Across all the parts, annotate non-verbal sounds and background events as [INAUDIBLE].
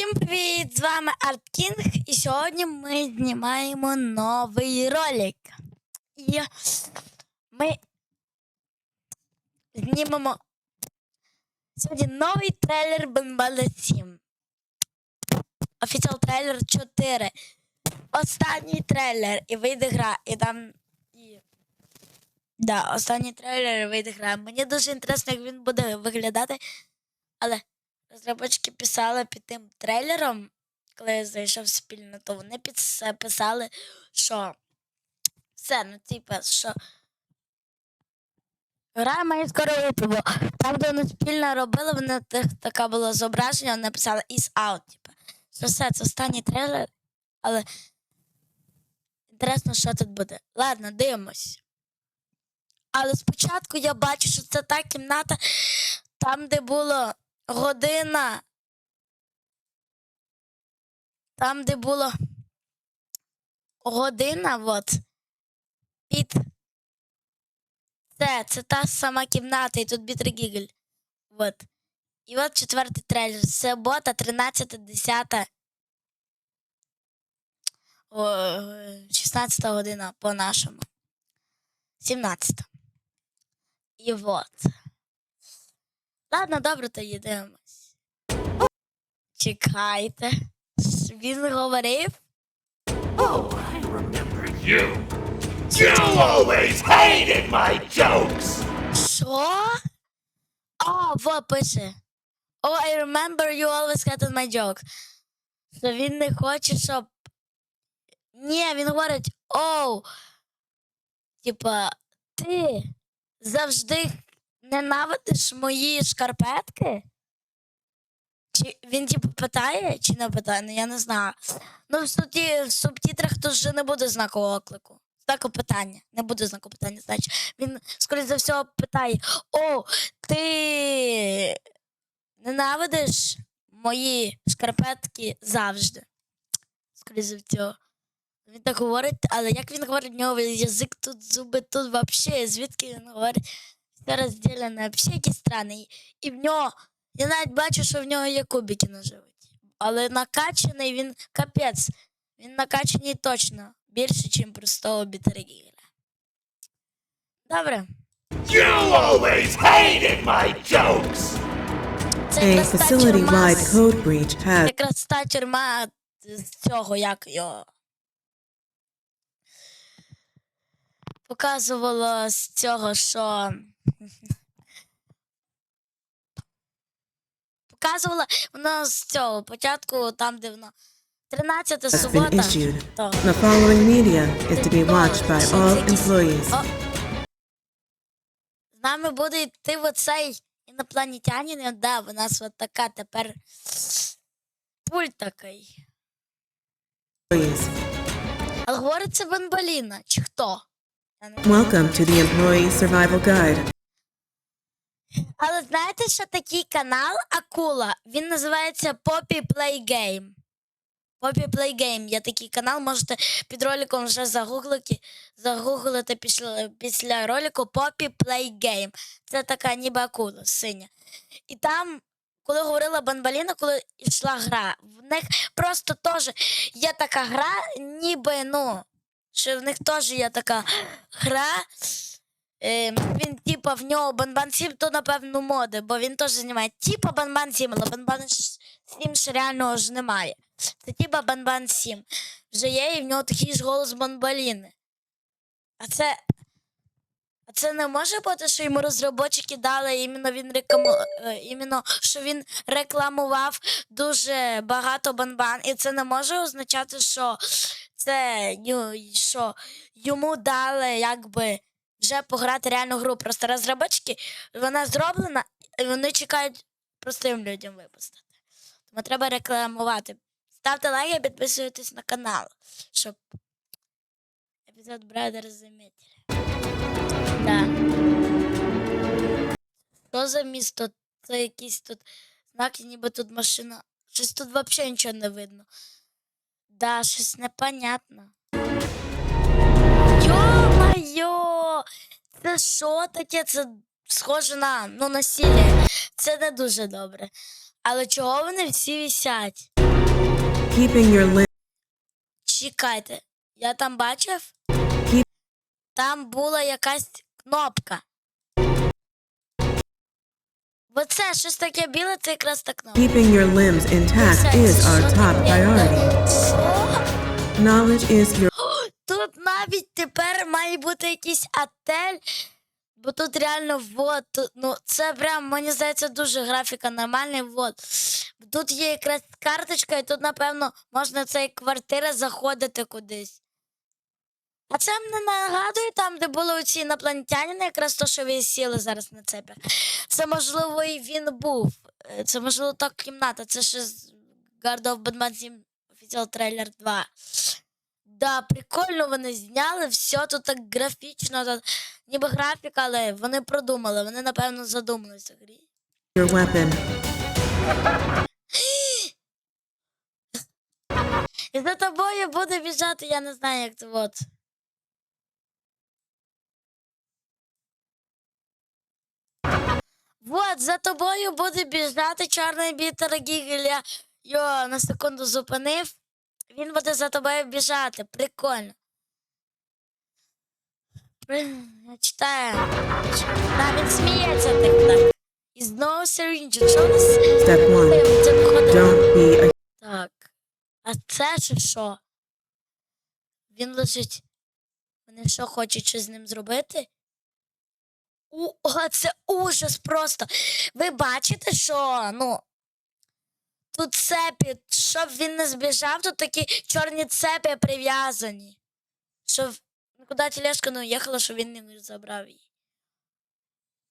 Всім привіт! З вами Арткінг, і сьогодні ми знімаємо новий ролик. І ми знімемо сьогодні новий трейлер Бенбале 7. Офіціал трейлер 4. Останній трейлер і вийде гра. І там. І... Да, останній трейлер і вийде гра. Мені дуже інтересно, як він буде виглядати. Але розробники писали під тим трейлером, коли я зайшов спільно, то вони писали, що все, ну типа, що гра має скоро бо там, де вони спільно робили, вони так, таке було зображення, вони написали is out, типа. Що все, це останній трейлер, але інтересно, що тут буде. Ладно, дивимось. Але спочатку я бачу, що це та кімната, там, де було година. Там, де було година, от. Під. Це, це та сама кімната, і тут бітригігль. От. І от четвертий трейлер. Субота, 13.10. О, е, 16 година по нашому. 17. І от. Ладно, добре, то їдемось. Чекайте. Він говорив. Oh, I remember you. You always hated my jokes. Що? О, во пише. Oh, I remember you always hated my joke. Що він не хоче, щоб. Ні, він говорить, оу. Типа, ти завжди ненавидиш мої шкарпетки? Чи він типу питає, чи не питає? Ну я не знаю. Ну, в, суті, в субтитрах тут вже не буде знаку оклику. Знаку питання. Не буде знаку питання. Значить, він, скоріше за все, питає: О, ти ненавидиш мої шкарпетки завжди. Скоріше за все. Він так говорить, але як він говорить, в нього язик тут, зуби тут взагалі, звідки він говорить, все розділене, взагалі якісь странні. І в нього, я навіть бачу, що в нього є кубики на животі. Але накачаний він капець. Він накачаний точно більше, ніж простого бітерегіля. Добре. You always hated my jokes. Це якраз та тюрма з цього, як його. Показувало з цього, що. Показувала воно з цього початку, там, де воно. 13 субота. The following media is to be watched by all employees. З нами буде йти оцей інопланетянин, да, у нас от така тепер пульт такий. Але говорить це Бенбаліна, чи хто? Welcome to the Employee Survival Guide. Але знаєте, що такий канал Акула? Він називається Poppy Play Game. Poppy Play Game. Є такий канал, можете під роликом вже загуглити, загуглити після, після ролику Poppy Play Game. Це така ніби акула синя. І там, коли говорила Бамбаліна, коли йшла гра, в них просто теж є така гра, ніби, ну, що в них теж є така гра. Е, він, типа, в нього Банбан 7, то напевно моди, бо він теж знімає. Типа Банбан 7, але Банбан 7 ще реального ж немає. Це типа Банбан 7. Вже є, і в нього такий ж голос Банбаліни. А це. А це не може бути, що йому розробники дали іменно він рекламу... е, іменно, що він рекламував дуже багато банбан, і це не може означати, що це ю- що йому дали якби вже пограти реальну гру. Просто розробники, вона зроблена, і вони чекають простим людям випустити. Тому треба рекламувати. Ставте лайки, підписуйтесь на канал, щоб епізод Брадер замітили. Що за місто? Це якісь тут знаки, ніби тут машина. Щось тут взагалі нічого не видно. Да, щось непонятно. Йо-майо! Це що таке? Це схоже на ну, насилля. Це не дуже добре. Але чого вони всі висять? Keeping your limb. Чекайте, я там бачив? Keep- Там була якась кнопка. Оце щось таке біле, це якраз та кнопка. Keeping your limbs intact is our top priority. Knowledge is your [GASPS] Тут навіть тепер має бути якийсь отель, бо тут реально вот, ну це прям, мені здається, дуже графіка нормальна. Вот. Тут є якраз карточка, і тут, напевно, можна цей квартира заходити кудись. А це мене нагадує там, де були оці інопланетяни, якраз то, що ви сіли зараз на цепі. Це можливо і він був. Е, Це можливо так кімната. Це ще з Guard of Batman 7 офіціал трейлер 2. Да, прикольно вони зняли, все тут так графічно, тут, ніби графіка, але вони продумали, вони, напевно, задумалися грі. your weapon. [GASPS] І за тобою буде біжати, я не знаю, як це от. Вот, за тобою буде біжати чорний бітер Гігель. Я його на секунду зупинив. Він буде за тобою біжати. Прикольно. При- Я читаю. Да, він сміється так так. І знову сирінджу. Що нас? Step 1. Це виходить. Don't be Так. А це ще що? Він лежить. Вони що хочуть щось з ним зробити? У, о, це ужас просто. Ви бачите, що ну. Тут цепі, щоб він не збіжав, тут такі чорні цепі прив'язані. Щоб ну, куди тележка не уїхала, щоб він не забрав її.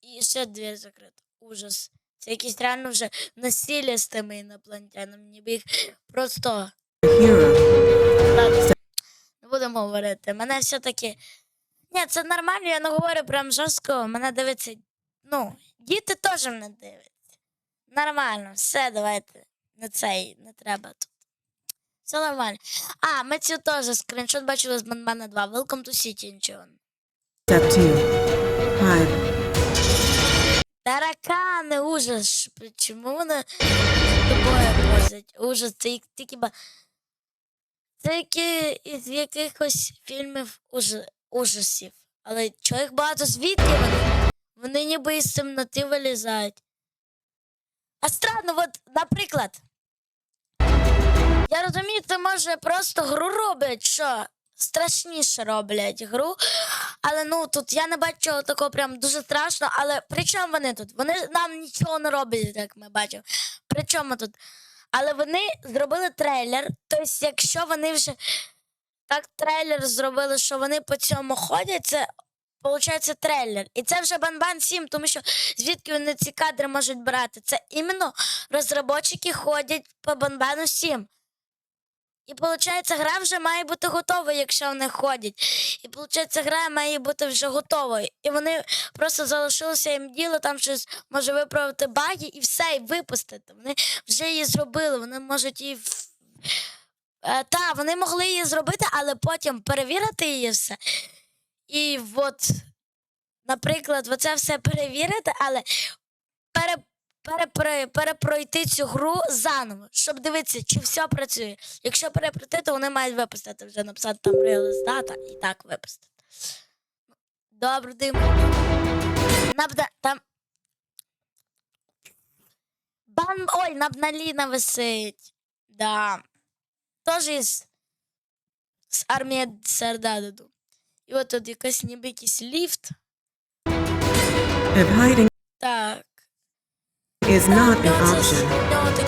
І ще двері закрита. Ужас. Це якісь реально вже насилля з тими інопланетянами, ніби їх просто не будемо говорити. Мене все-таки. Ні, це нормально, я не говорю прям жорстко. Мене дивиться. Ну, діти теж мене дивляться. Нормально, все, давайте. Не цей, не треба тут. Все нормально. А, ми цю теж скріншот бачили з Банбана 2. Welcome to City, нічого. Step 2. Hide. Таракани, ужас. Чому вони з тобою возять? Ужас, це тільки ба. Це які із якихось фільмів уж... ужасів. Але чого їх багато звідки вони? Вони ніби із темноти вилізають. А странно, от, наприклад. Я розумію, це може просто гру роблять, що страшніше роблять гру. Але ну тут я не бачу такого прям дуже страшно. Але при чому вони тут? Вони нам нічого не роблять, як ми бачимо. При чому тут? Але вони зробили трейлер. Тобто, якщо вони вже так трейлер зробили, що вони по цьому ходять, це виходить трейлер. І це вже Банбан 7, тому що звідки вони ці кадри можуть брати? Це іменно розробники ходять по Банбану 7. І виходить, гра вже має бути готова, якщо вони ходять. І виходить, гра має бути вже готовою. І вони просто залишилося їм діло, там щось може виправити баги і все, і випустити. Вони вже її зробили, вони можуть її. Е, та, вони могли її зробити, але потім перевірити її все. І от, наприклад, оце все перевірити, але пере, перепро- перепройти цю гру заново, щоб дивитися, чи все працює. Якщо перепройти, то вони мають випустити вже написати там реаліз дата і так випустити. Добре, димо. Набда, там. Бан. Ой, набналіна висить. Да. Теж із з армії Сердаду. І от тут якась ніби якийсь ліфт. Так. Is not an option,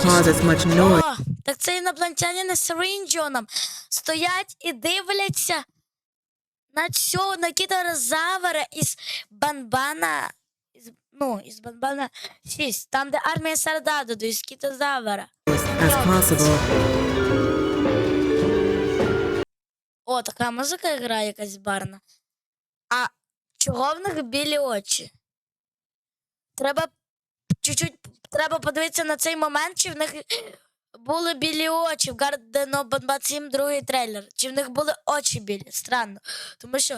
causes much noise. О, так це інопланетяни з рейнджоном стоять і дивляться на цього на кітарозавра із Банбана. Із, ну, із Банбана 6, там, де армія Сардаду, із кітозавра. as possible. О, така музика грає якась барна. А чого в них білі очі? Треба чуть-чуть треба подивитися на цей момент, чи в них були білі очі в Гардено Бомбат 7 другий трейлер. Чи в них були очі білі? Странно. Тому що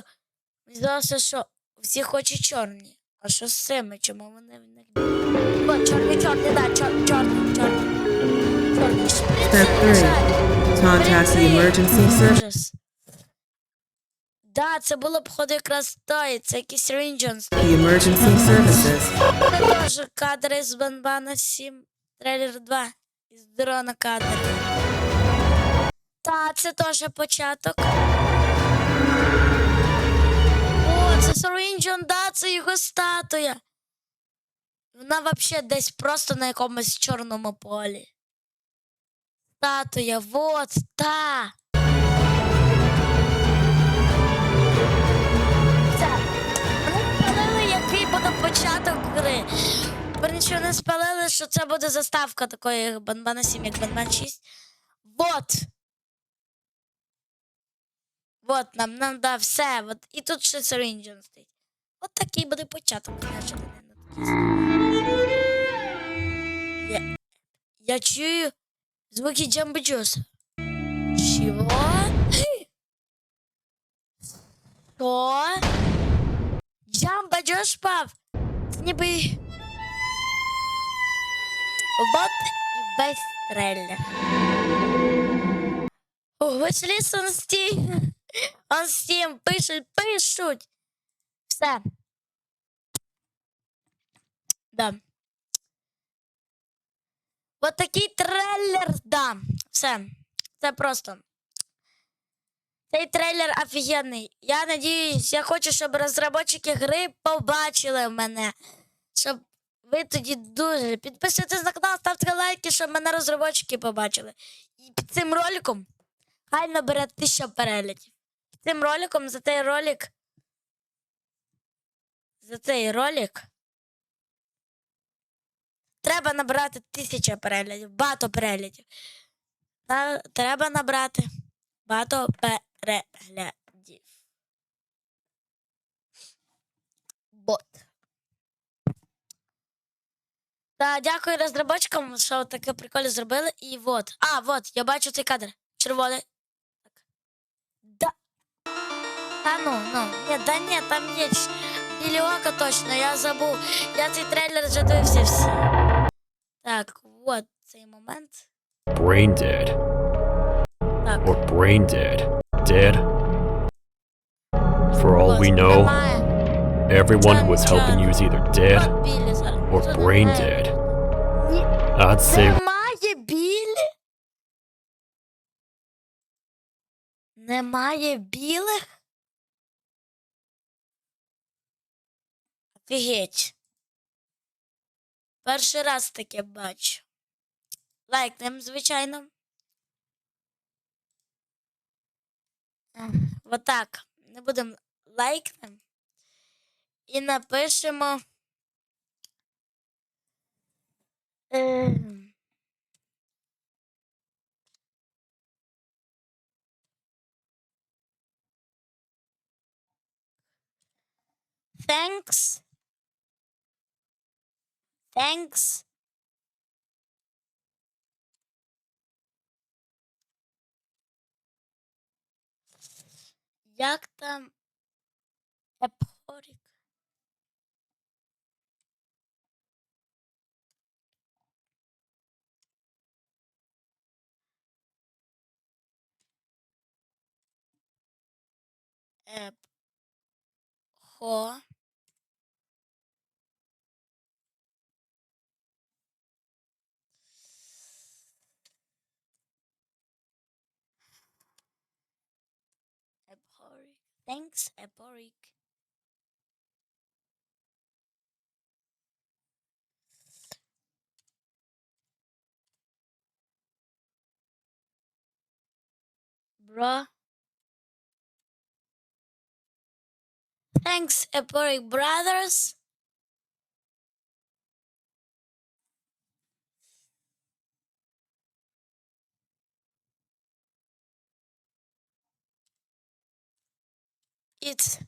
мені здалося, що у всіх очі чорні. А що з цими? Чому вони в них? О, чорний, чорний, да, чор, чорний, чорний. Чорний. Step three. лежать. Contact the emergency service. Да, це було походу якраз той, це якийсь services. Це теж кадри з Банбана 7, трейлер 2 із дрона кадр. Та, це теж початок. О, це Сорінджон, да, це його статуя. Вона взагалі десь просто на якомусь чорному полі. Статуя, вот, та. Початок гри. Верніше, вони спалили, що це буде заставка такої Банбана 7, як Банбан 6. Вот. Вот нам, нам да, все. Вот. І тут ще Сорінджен стоїть. От такий буде початок. Ще не натисну. Я, я чую звуки Джамбо Джоса. Чого? Що? Джамбо Джос пав. Це ніби Вот і весь трейлер. Ось ліс он стій. Он стім, пишуть, пишуть. Все. Да. Вот такий трейлер, да. Все. Це просто. Цей трейлер офігенний. Я надіюсь, я хочу, щоб розробники гри побачили мене. Щоб ви тоді дуже підписуйтесь на канал, ставте лайки, щоб мене розробники побачили. І під цим роликом хай набере тисяча переглядів. Під цим роликом за цей ролик. За цей ролик. Треба набрати тисяча переглядів, багато переглядів. Треба набрати багато переглядів. Бот. Та дякую розробочкам, що таке прикольно зробили. І вот. А, вот, я бачу цей кадр. Червоний. Так. Да. Та ну, ну. Ні, да ні, там є ч- білі ока точно, я забув. Я цей трейлер вже дивився всі. Так, вот цей момент. Brain dead. Так. Or brain dead. Dead? For all we know, everyone who was helping you is either dead or brain dead. I'd say? Немає білих? Офігеть. Перший раз таке бачу. Лайкнем, звичайно. Ех, Отак. Не будемо лайкнем. І напишемо. Ем. Thanks. Thanks. Як там Епорік? Еп. Thanks, Eporic. Bruh. Thanks, Eporic Brothers. It's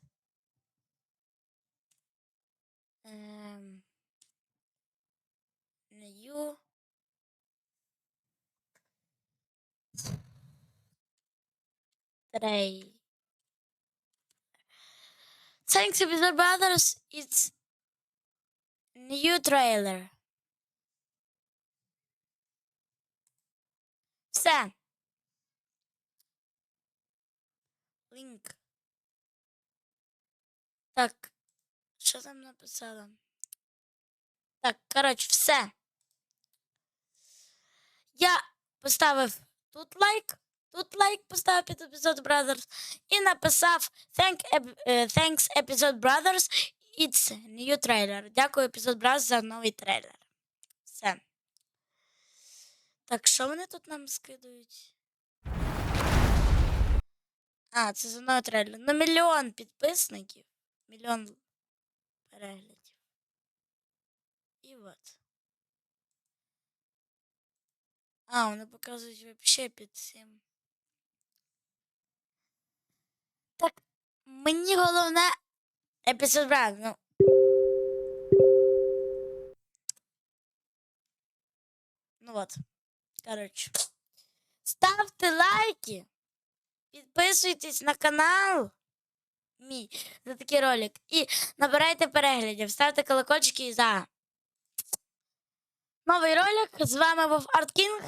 um new tray. Thanks, Episode Brothers. It's new trailer. Все. Link. Так. Що там написала? Так, коротше, все. Я поставив тут лайк, тут лайк поставив під епізод Brothers і написав Thank, е, Thanks Episode Brothers. It's new trailer. Дякую епізод Brothers за новий трейлер. Все. Так, що вони тут нам скидують? А, це за новий трейлер. На мільйон підписників. Мільйон переглядів. І от. А, вони показують вообще під цим. Так, мені головне епізод брат, ну. Ну от. Коротше. Ставте лайки. Підписуйтесь на канал. Мій за такий ролик. І набирайте переглядів. Ставте колокольчики за. Новий ролик. З вами був Арткінг.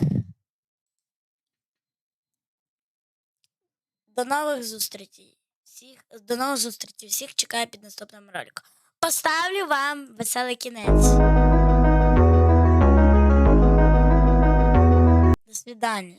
До нових зустрічей. Всіх, до нових зустрічей. Всіх чекаю під наступним роликом. Поставлю вам веселий кінець. До свидання.